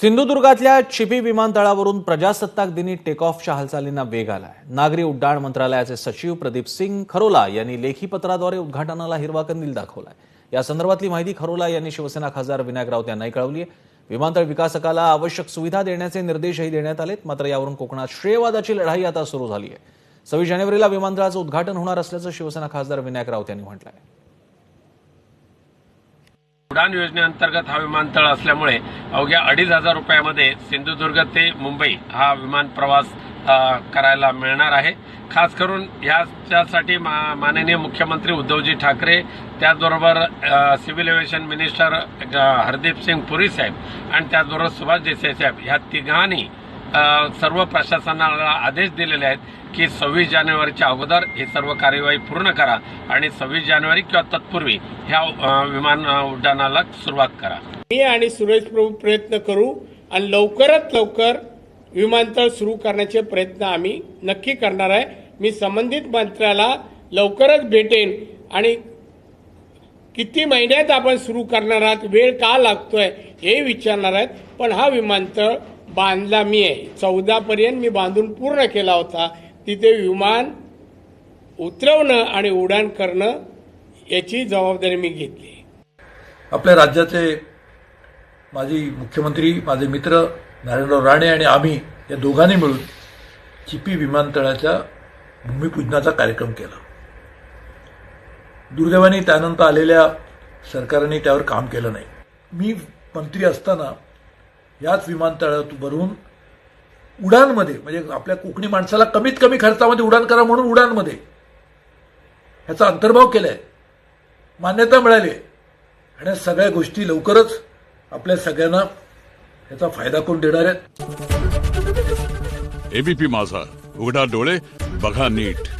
सिंधुदुर्गातल्या चिपी विमानतळावरून प्रजासत्ताक दिनी टेक ऑफच्या हालचालींना वेग आलाय. नागरी उड्डाण मंत्रालयाचे सचिव प्रदीप सिंग खरोला यांनी लेखी पत्राद्वारे उद्घाटनाला हिरवा कंदील दाखवलाय. या संदर्भातली माहिती खरोला यांनी शिवसेना खासदार विनायक राऊत यांनाही कळवली आहे विमानतळ विकासकाला आवश्यक सुविधा देण्याचे निर्देशही देण्यात आलेत मात्र यावरून कोकणात श्रेयवादाची लढाई आता सुरू झाली आहे सव्वीस जानेवारीला विमानतळाचं उद्घाटन होणार असल्याचं शिवसेना खासदार विनायक राऊत यांनी म्हटलं आहे उडान योजनेअंतर्गत हा विमानतळ असल्यामुळे अवघ्या अडीच हजार रुपयामध्ये सिंधुदुर्ग ते मुंबई हा विमान प्रवास करायला मिळणार आहे. खास करून याच्यासाठी मा- माननीय मुख्यमंत्री उद्धवजी ठाकरे त्याचबरोबर civil aviation minister Hardeep Singh Puri साहेब आणि त्याचबरोबर सुभाष देसाई साहेब ह्या तिघांनी सर्व प्रशासनाला आदेश दिलेले आहेत की सव्वीस जानेवारीच्या अगोदर ही सर्व कार्यवाही पूर्ण करा आणि सव्वीस जानेवारी किंवा तत्पूर्वी ह्या विमान उड्डाणाला सुरुवात करा. मी आणि सुरेश प्रभू प्रयत्न करू आणि लवकरात लवकर विमानतळ सुरू करण्याचे प्रयत्न आम्ही नक्की करणार आहे. मी संबंधित मंत्र्याला लवकरच भेटेन आणि किती महिन्यात आपण सुरू करणार आहात वेळ का लागतोय हे विचारणार आहेत. पण हा विमानतळ बांधला मी आहे. चौदापर्यंत मी बांधून पूर्ण केला होता. तिथे विमान उतरवणं आणि उड्डाण करणं याची जबाबदारी मी घेतली. आपल्या राज्याचे माजी मुख्यमंत्री माझे मित्र नारायणराव राणे आणि आम्ही या दोघांनी मिळून चिपी विमानतळाच्या भूमिपूजनाचा कार्यक्रम केला. दुर्दैवाने त्यानंतर आलेल्या सरकारने त्यावर काम केलं नाही. मी मंत्री असताना याच विमानतळावरून उडानमध्ये म्हणजे आपल्या कोकणी माणसाला कमीत कमी खर्चामध्ये उडान करा म्हणून उडानमध्ये ह्याचा अंतर्भाव केलाय. मान्यता मिळाली आहे. आणि सगळ्या गोष्टी लवकरच आपल्या सगळ्यांना याचा फायदा करून देणार आहेत. एबीपी माझा. उघडा डोळे बघा नीट.